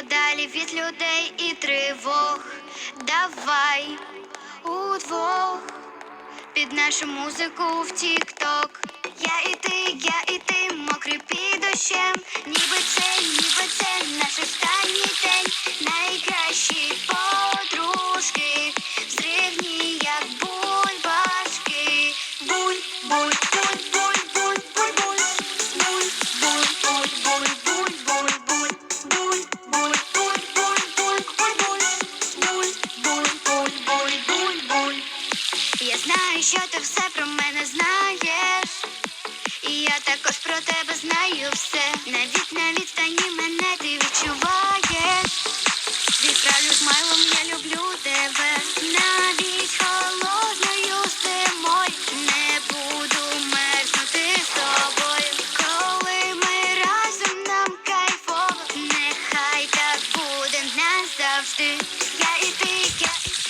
подалі від людей і тривог. Давай удвох під нашу музику в тік-ток. Я і ти, я і ти, мокрі під дощем. Ніби це, ніби це назавжди. Я і ти, я і ти.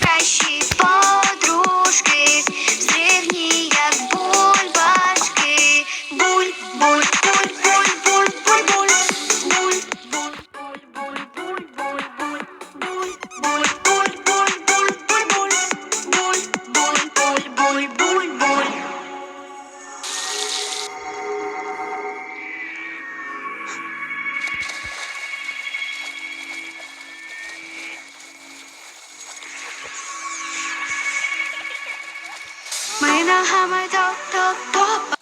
Кращі подружки, when I have my dog, dog, dog.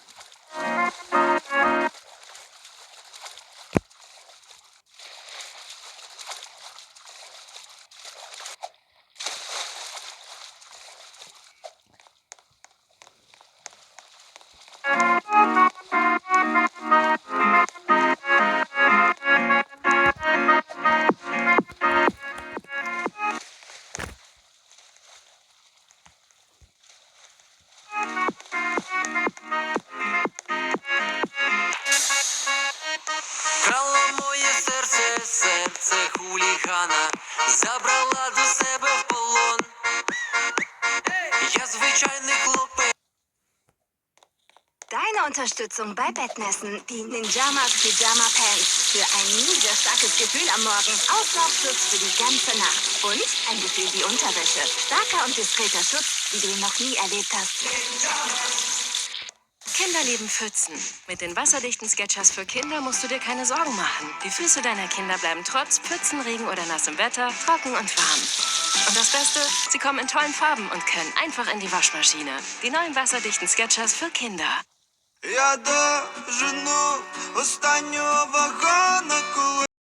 Крало моє серце, серце хулігана, забрала до себе в полон. Я звичайний хлопець. Deine Unterstützung bei Bettnässen. Die Ninjamas Pyjama Pants. Für ein ninja starkes Gefühl am Morgen. Auslaufschutz für die ganze Nacht. Und ein Gefühl wie Unterwäsche. Starker und diskreter Schutz, wie du ihn noch nie erlebt hast. Kinder lieben Pfützen. Mit den wasserdichten Sketchers für Kinder musst du dir keine Sorgen machen. Die Füße deiner Kinder bleiben trotz Pfützen, Regen oder nassem Wetter trocken und warm. Und das Beste, sie kommen in tollen Farben und können einfach in die Waschmaschine. Die neuen wasserdichten Sketchers für Kinder. Я дожену останнього вагона.